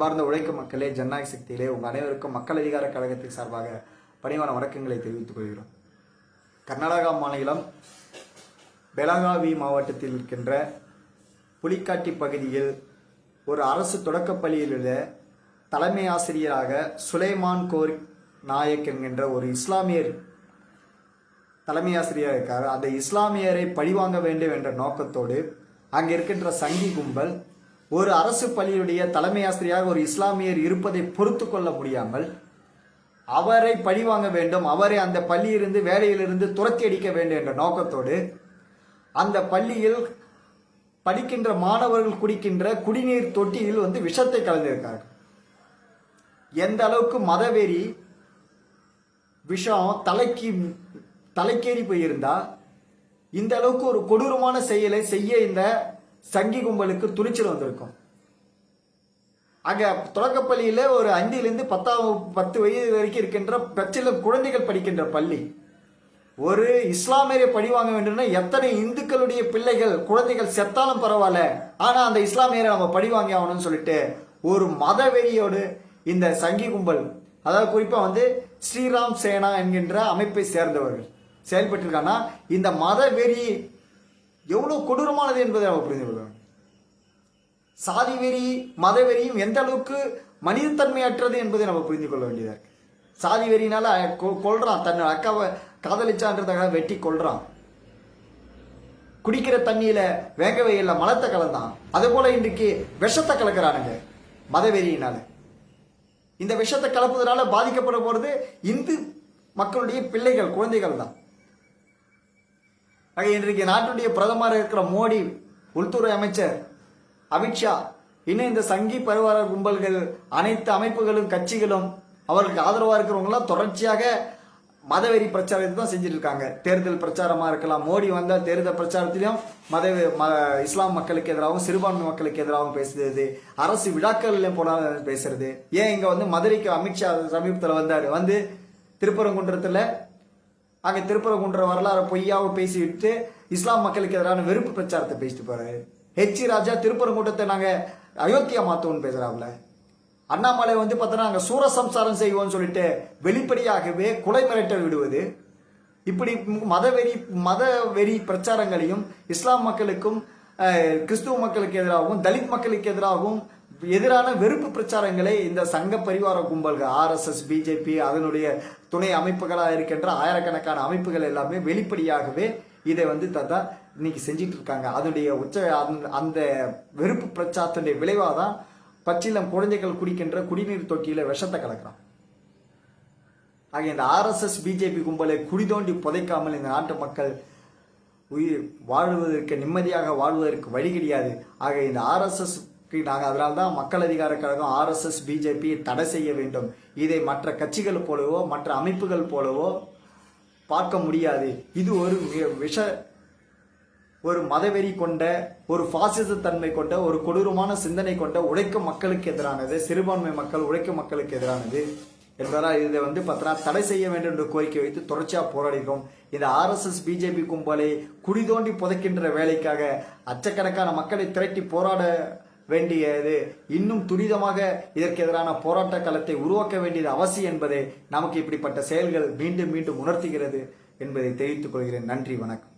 அன்பார்ந்த உழைக்கும் மக்களே ஜனநாயக சக்தியிலே உங்கள் அனைவருக்கும் மக்கள் அதிகார கழகத்தின் சார்பாக பணிவான வணக்கங்களை தெரிவித்துக் கொள்கிறோம். கர்நாடகா மாநிலம் பெலகாவி மாவட்டத்தில் இருக்கின்ற புலிக்காட்டி பகுதியில் ஒரு அரசு தொடக்கப்பள்ளியில் உள்ள தலைமை ஆசிரியராக சுலைமான் கோர் நாயக் என்கின்ற ஒரு இஸ்லாமியர் தலைமை ஆசிரியர் இருக்கார். அந்த இஸ்லாமியரை பழிவாங்க வேண்டும் என்ற நோக்கத்தோடு அங்கே இருக்கின்ற சங்கி கும்பல் ஒரு அரசு பள்ளியுடைய தலைமை ஆசிரியராக ஒரு இஸ்லாமியர் இருப்பதை பொறுத்து கொள்ள முடியாமல் அவரை பழிவாங்க வேண்டும் அவரை அந்த பள்ளியிலிருந்து வேலையிலிருந்து துரத்தி அடிக்க வேண்டும் என்ற நோக்கத்தோடு அந்த பள்ளியில் படிக்கின்ற மாணவர்கள் குடிக்கின்ற குடிநீர் தொட்டியில் வந்து விஷத்தை கலந்திருக்கார்கள் எந்த அளவுக்கு மதவெறி விஷம் தலைக்கு தலைக்கேறி போயிருந்தா இந்த அளவுக்கு ஒரு கொடூரமான செயலை செய்ய இந்த சங்கி கும்பலுக்கு துணிச்சல் வந்திருக்கும். அங்கே தொடக்கப்பள்ளியில் ஒரு அஞ்சிலிருந்து பத்தாம் பத்து வயது வரைக்கும் இருக்கின்ற பிரச்சனை குழந்தைகள் படிக்கின்ற பள்ளி. ஒரு இஸ்லாமியரை பழி வாங்க வேண்டும்னா எத்தனை இந்துக்களுடைய பிள்ளைகள் குழந்தைகள் செத்தாலும் பரவாயில்ல. ஆனால் அந்த இஸ்லாமியரை நம்ம பழி வாங்கி ஆகணும்னு சொல்லிட்டு ஒரு மதவெறியோடு இந்த சங்கி கும்பல் அதாவது குறிப்பாக வந்து ஸ்ரீராம் சேனா என்கின்ற அமைப்பை சேர்ந்தவர்கள் செயல்பட்டிருக்காங்கன்னா இந்த மதவெறி எவ்வளோ கொடூரமானது என்பதை நம்ம புரிந்து கொள்ளலாம் சாதி வெறி மதவெறியும் எந்த அளவுக்கு மனிதத்தன்மையற்றது என்பதை நம்ம புரிந்து கொள்ள வேண்டியதாக இருக்கு. சாதி வெறினால கொ- கொல்றான் தன் அக்காவை காதலிச்சான்றதுக்காக வெட்டி கொள்றான் குடிக்கிற தண்ணியில வேக வெயில மலத்தை கலந்தான். அதே போல இன்றைக்கு விஷத்தை கலக்கிறானுங்க மதவெறியினால இந்த விஷத்தை கலப்பதனால பாதிக்கப்பட போறது இந்து மக்களுடைய பிள்ளைகள் குழந்தைகள் தான். ஆக இன்றைக்கு நாட்டுடைய பிரதமர் இருக்கிற மோடி உள்துறை அமைச்சர் அமித்ஷா இன்னும் இந்த சங்கி பரிவார கும்பல்கள் அனைத்து அமைப்புகளும் கட்சிகளும் அவர்களுக்கு ஆதரவாக இருக்கிறவங்களாம் தொடர்ச்சியாக மதவெறி பிரச்சாரத்தை தான் செஞ்சுட்டு இருக்காங்க தேர்தல் பிரச்சாரமாக இருக்கலாம். மோடி வந்தால் தேர்தல் பிரச்சாரத்திலையும் மத ம- இஸ்லாம் மக்களுக்கு எதிராகவும் சிறுபான்மை மக்களுக்கு எதிராகவும் பேசுறது அரசு விழாக்கள்ல போனால் பேசுறது. ஏன் இங்கே வந்து மதுரைக்கு அமித்ஷா சமீபத்தில் வந்தார்? வந்து திருப்பரங்குன்றத்தில் அங்கே திருப்பரங்குன்ற வரலாறு பொய்யாவை பேசிவிட்டு இஸ்லாம் மக்களுக்கு எதிரான வெறுப்பு பிரச்சாரத்தை பேசிட்டு போறாரு. ஹெச்சி ராஜா திருப்பரங்குன்றத்தை நாங்கள் அயோத்தியா மாத்தோம்னு பேசுறாப்ல. அண்ணாமலை வந்து பார்த்தோன்னா நாங்கள் சூரசம்சாரம் செய்வோம்னு சொல்லிட்டு வெளிப்படையாகவே கொலை மிரட்டல் விடுவது. இப்படி மதவெறி மதவெறி பிரச்சாரங்களையும் இஸ்லாம் மக்களுக்கும் கிறிஸ்துவ மக்களுக்கு எதிராகவும் தலித் மக்களுக்கு எதிராகவும் எதிரான வெறுப்பு பிரச்சாரங்களை இந்த சங்க பரிவார கும்பல்கள் ஆர்எஸ்எஸ் பிஜேபி அதனுடைய துணை அமைப்புகளாக இருக்கின்ற ஆயிரக்கணக்கான அமைப்புகள் எல்லாமே வெளிப்படையாகவே இதை வந்து தத்தா இன்னைக்கு செஞ்சிட்டு இருக்காங்க அதனுடைய உச்ச அந்த- அந்த வெறுப்பு பிரச்சாரத்தினுடைய விளைவாக தான் பச்சிலம் குழந்தைகள் குடிக்கின்ற குடிநீர் தொட்டியில விஷத்தை கலக்கிறான். ஆக இந்த ஆர்எஸ்எஸ் பிஜேபி கும்பலை குடி தோண்டி புதைக்காமல் இந்த நாட்டு மக்கள் உயிர் வாழ்வதற்கு நிம்மதியாக வாழ்வதற்கு வழி கிடையாது. ஆக இந்த ஆர்எஸ்எஸ் நாங்கள் அதனால தான் மக்கள் அதிகார கழகம் ஆர்எஸ்எஸ் பிஜேபி தடை செய்ய வேண்டும். இதை மற்ற கட்சிகள் போலவோ மற்ற அமைப்புகள் போலவோ பார்க்க முடியாது. இது ஒரு விஷ ஒரு மதவெறி கொண்ட ஒரு பாசிச தன்மை கொண்ட ஒரு கொடூரமான சிந்தனை கொண்ட உழைக்கும் மக்களுக்கு எதிரானது சிறுபான்மை மக்கள் உழைக்கும் மக்களுக்கு எதிரானது என்பதால் இதை வந்து பார்த்தனா தடை செய்ய வேண்டும் என்ற கோரிக்கை வைத்து தொடர்ச்சியாக போராடுகிறோம் இந்த ஆர்எஸ்எஸ் பிஜேபி கும்பலை குடி தோண்டி புதைக்கின்ற வேலைக்காக அச்சக்கணக்கான மக்களை திரட்டி போராட வேண்டியது. இன்னும் துரிதமாக இதற்கு எதிரான போராட்ட களத்தை உருவாக்க வேண்டியது அவசியம் என்பதை நமக்கு இப்படிப்பட்ட செயல்கள் மீண்டும் மீண்டும் உணர்த்துகிறது என்பதை தெரிவித்துக் கொள்கிறேன். நன்றி வணக்கம்.